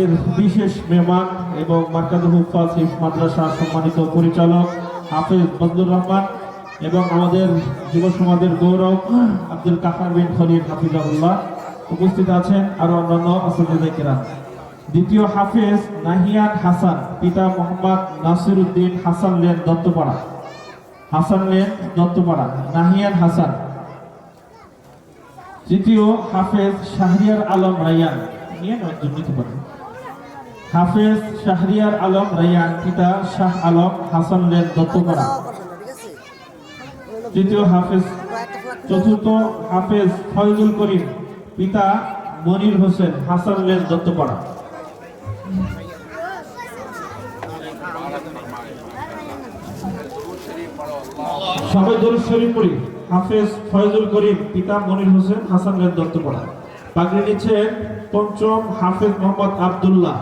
এর বিশেষ মেহমান এবং মার্কাজ হুফাজ হিফ মাদ্রাসা সম্মানিত পরিচালক হাফেজ বদলুর রহমান এবং আমাদের যুব সমাজের গৌরব আব্দুল কাফার বিন খলিল হাফিজাহুল্লাহ উপস্থিত আছেন আরও অন্যান্য আসদিকেরা দ্বিতীয় হাফেজ নাহিয়ান হাসান, পিতা মোহাম্মদ নাসির উদ্দিন হাসান লেন দত্তপাড়া। হাসান লেন দত্তপাড়া, নাহিয়ান হাসান। তৃতীয় হাফেজ শাহরিয়ার আলম রায়ান। নিয়ে নিতে পারেন। হাফেজ শাহরিয়ার আলম রায়ান, পিতা শাহ আলম হাসান লেন দত্তপাড়া তৃতীয় হাফেজ, চতুর্থ হাফেজ ফয়জুল করিম, পিতা মনির হোসেন হাসান লেন দত্তপাড়া সবাই দরুদ শরীফ পড়ি হাফেজ ফয়জুল করিম, পিতা মনির হোসেন হাসান লেন দত্তপাড়া পাগড়ি নিচ্ছেন পঞ্চম হাফেজ মোহাম্মদ আব্দুল্লাহ।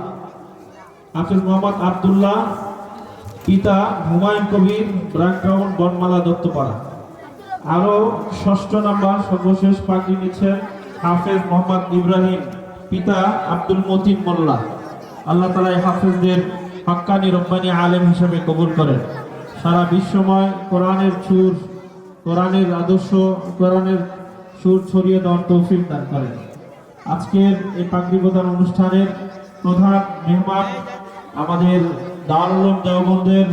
হাফেজ মোহাম্মদ আব্দুল্লাহ, পিতা হুমায়ুন কবির ব্রাকগ্রাউন্ড বনমালা দত্তপাড়া। আরও ষষ্ঠ নাম্বার সর্বশেষ পাগড়ি নিচ্ছেন হাফেজ মোহাম্মদ ইব্রাহিম, পিতা আব্দুল মতিন মোল্লা। আল্লাহ তালা হাফেজদের হাক্কানি রব্বানি আলেম হিসেবে কবুল করেন। সারা বিশ্বময় কোরআনের সুর, কোরআনের আদর্শ, কোরআনের সুর ছড়িয়ে দেওয়ার তৌফিক দান করেন। আজকের এই পাগড়ি প্রদান অনুষ্ঠানের প্রধান মেহমান আমাদের দারুল দেওবন্দের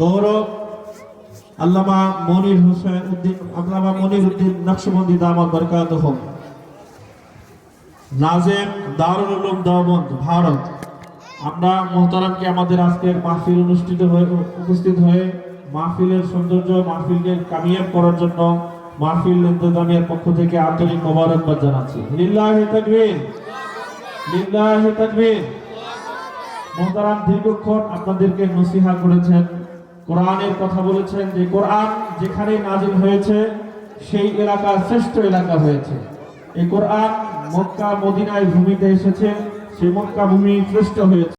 গৌরব, আল্লামা মনির হোসেন উদ্দিন, আল্লামা মনির উদ্দিন নকশবন্দি দামাত বরকাত নাজেম দারুল উলুম দেওবন্দ, ভারত। আমরা মোহতারামকে আমাদের আজকের মাহফিল অনুষ্ঠিত হয়ে উপস্থিত হয়ে মাহফিলের সৌন্দর্য, মাহফিলকে কামিয়াব করার জন্য মাহফিল ইন্তজামিয়ার পক্ষ থেকে আন্তরিক মোবারকবাদ জানাচ্ছি। লিল্লাহি তাকবীর। লিল্লাহি তাকবীর। মোহতারাম দীর্ঘক্ষণ আপনাদেরকে নসিহা করেছেন, কোরআনের কথা বলেছেন যে কোরআন যেখানে নাজিল হয়েছে, সেই এলাকা শ্রেষ্ঠ এলাকা হয়েছে। এই কোরআন মক্কা, মদিনায় ভূমিতে এসেছে, সেই মক্কা ভূমি শ্রেষ্ঠ হয়েছে।